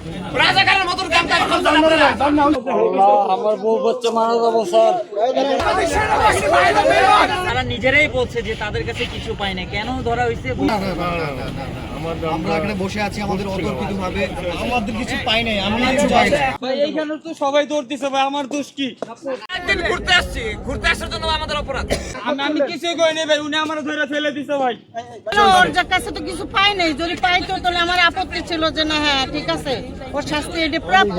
রাজাকারের মতন কামকাজ করছেন আপনারা আমার বউ বাচ্চা মারা যাব স্যার তারা নিজেরাই বলছে যে তাদের কাছে কিছু পায় না কেন ধরা হয়েছে আমরা এখানে বসে আছি আমাদের অতর্কিত ভাবে আমাদের কিছু পাই নাই আমরা কিছু পাই নাই ভাই এইখানে তো সবাই দৌড় দিছে ভাই আমার দোষ কি একদিন ঘুরতে আসছি ঘুরতে আসার জন্য আমাদের অপরাধ আমি আমি কিছুই ভাই উনি আমার ধরে ফেলে দিছে ভাই ওর কাছে তো কিছু পাই নাই যদি পাইতো তাহলে আমার আপত্তি ছিল যে না হ্যাঁ ঠিক আছে ওর শাস্তি এটি প্রাপ্য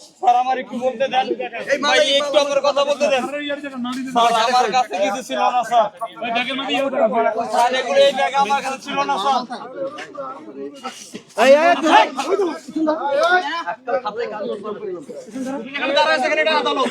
স্যার আমার একটু বলতে দেন। ভাই একটু আমার কথা বলতে দেন। স্যার আমার কাছে কিছু ছিল না স্যার। স্যার এগুলো এই ব্যাগ আমার কাছে ছিল না স্যার। আদালত।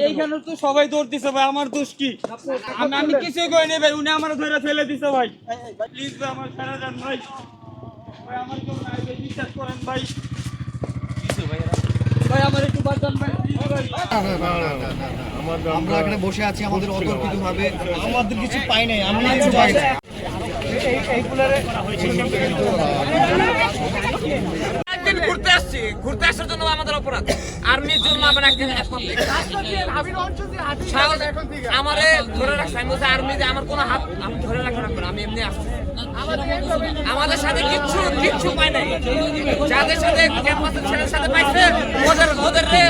এইখানে তো সবাই দৌড় দিছে, ভাই। আমার দোষ কি? আমি কিছুই করিনি ভাই। উনি আমার ধরে ফেলে দিছে, ভাই। আমার ছেড়ে দেন ভাই ভাই আমার কেউ নাই ভাই বিশ্বাস করেন ভাই। ভাই আমার একটু বাঁচান ভাই। আমরা এখানে বসে আছি আমাদের অতর্কিত ভাবে আমাদের কিছু পাই নাই আমরা কিছু পাই নাই একদিন ঘুরতে আসছি ঘুরতে আসার জন্য আমাদের অপরাধ। আর্মির জন্য আমার একদিন আমারে ধরে রাখছে আমি বলছি আর্মি যে আমার কোনো হাত আমি ধরে রাখতে রাখব না আমি এমনি আসছি। আমাদের সাথে কিচ্ছু কিচ্ছু পাই নাই। যাদের সাথে ক্যাম্পাসের ছেলের সাথে পাইছে ওদের ওদের রে।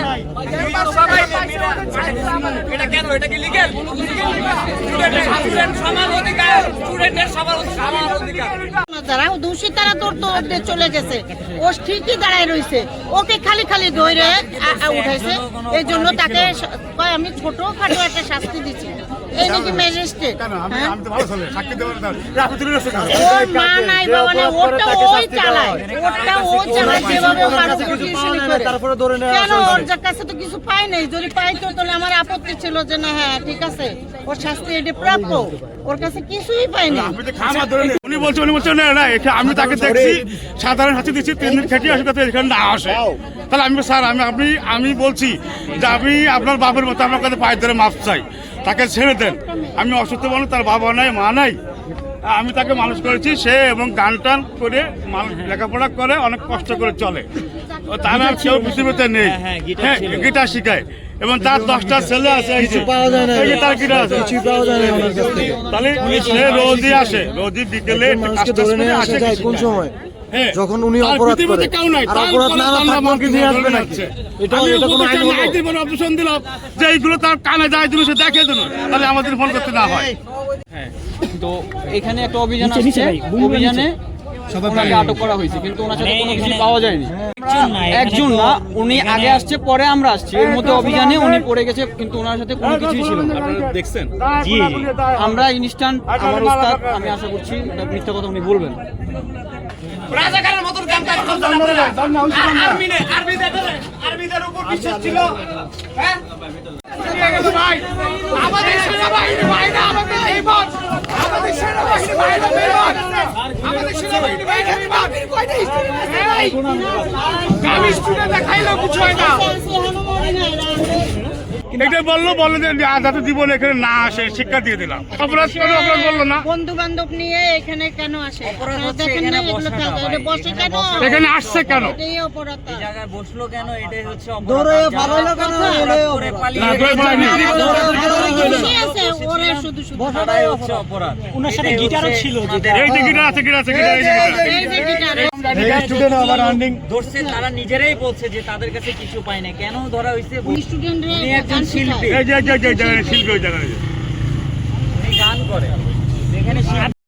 সবাই এটা কেন? এটা কি লিগেল স্টুডেন্ট সমান অধিকার স্টুডেন্টের সবার সমান অধিকার। যারা দোষী তারা তোর তো ওদের চলে গেছে। ও ঠিকই দাঁড়ায় রইছে। ওকে খালি খালি ধরে উঠাইছে। এই জন্য তাকে আমি ছোট খাটো একটা শাস্তি দিচ্ছি এই নাকি ম্যাজিস্ট্রেট আমি তো ভালো ছেলে সাক্ষী দেবো না আপনি তুলে রাখছেন ওর মা নাই বাবা নাই ওরটা ওই চালায় ওরটা ও চালায় যেভাবে পারো টিউশনি করে তারপরে ধরে নেওয়া কেন ওর কাছে তো কিছু পাই নাই। যদি পাইতো তাহলে আমার আপত্তি ছিল যে না হ্যাঁ ঠিক আছে। ওর শাস্তি এটি প্রাপ্য। ওর কাছে কিছুই পাই নাই। আপনি তো খামার ধরে নিন। উনি বলছে উনি বলছে না না এখানে আমি তাকে দেখছি সাধারণ হাতে দিচ্ছি তিন দিন খেটে আসে তাতে এখানে না আসে। তাহলে আমি স্যার আমি আপনি আমি বলছি যে আমি আপনার বাবার মতো আমার কাছে পায়ের ধরে মাপ চাই। তাকে ছেড়ে দেন। আমি অসুস্থ মানুষ তার বাবা নাই মা নাই। আমি তাকে মানুষ করেছি সে এবং গান টান করে মানুষ লেখাপড়া করে অনেক কষ্ট করে চলে। তার আর কেউ পৃথিবীতে নেই। হ্যাঁ গিটার শিখায়। এবং তার দশটা ছেলে আছে কিছু পাওয়া যায় না। তার গিটার আছে। কিছু পাওয়া যায় না তাহলে সে রোজই আসে। রোজই বিকেলে মানুষকে ধরে নিয়ে আসে কোন সময়? যখন উনি অপরাধ করে। আর অপরাধ না থাকলে কি নিয়ে আসবে নাকি? এটা এটা কোনো আইন হলো অপশন দিলাম। যে এইগুলো তার কানে যায় দিল সে দেখে দিল। তাহলে আমাদের ফোন করতে না হয়। তো এখানে একটা অভিযান আসছে। অভিযানে ওনাকে আটক করা হয়েছে কিন্তু ওনার সাথে কোনো কিছু পাওয়া যায়নি। একজন না উনি আগে আসছে পরে আমরা আসছি। এর মধ্যে অভিযানে উনি পড়ে গেছে কিন্তু ওনার সাথে কোনো কিছুই ছিল না। দেখছেন? আমরা ইনস্ট্যান্ট আমার উস্তাদ আমি আশা করছি মিথ্যা কথা উনি বলবেন। রাজাকারের মতন কামকাজ করছেন আপনারা। আর্মিনে আর্মিদের আর্মিদের উপর বিশ্বাস ছিল। হ্যাঁ? আমাদের সেনাবাহিনী বাইরে আমাদের এই বল আমাদের সেনাবাহিনী বাইরে বেরোন আমাদের সেনাবাহিনী বাইরে বেরোন এই আমি স্টুডেন্ট দেখাইলেও কিছু হয় না। এটা বলল বলল যে যাতে জীবন এখানে না আসে শিক্ষা দিয়ে দিলাম। অপরাধ কোনো অপরাধ বলল না? বন্ধু বান্ধব নিয়ে এখানে কেন আসে? দেখেন এখানে ভাই। আসছে কেন? এই জায়গায় বসল কেন? এটাই হচ্ছে ওনার সাথে গিটারও ছিল এই যে গিটার আছে গিটার আছে গিটার এই যে গিটার। এই যে গিটার স্টুডেন্ট আবার রানিং ধরছে তারা নিজেরাই বলছে যে তাদের কাছে কিছু পায় না কেন ধরা হয়েছে? স্টুডেন্টরা একজন শিল্পী। এই যে এই যে এই যে জায়গায় শিল্পী ওই জায়গায়। গান করে। এখানে শিল্পী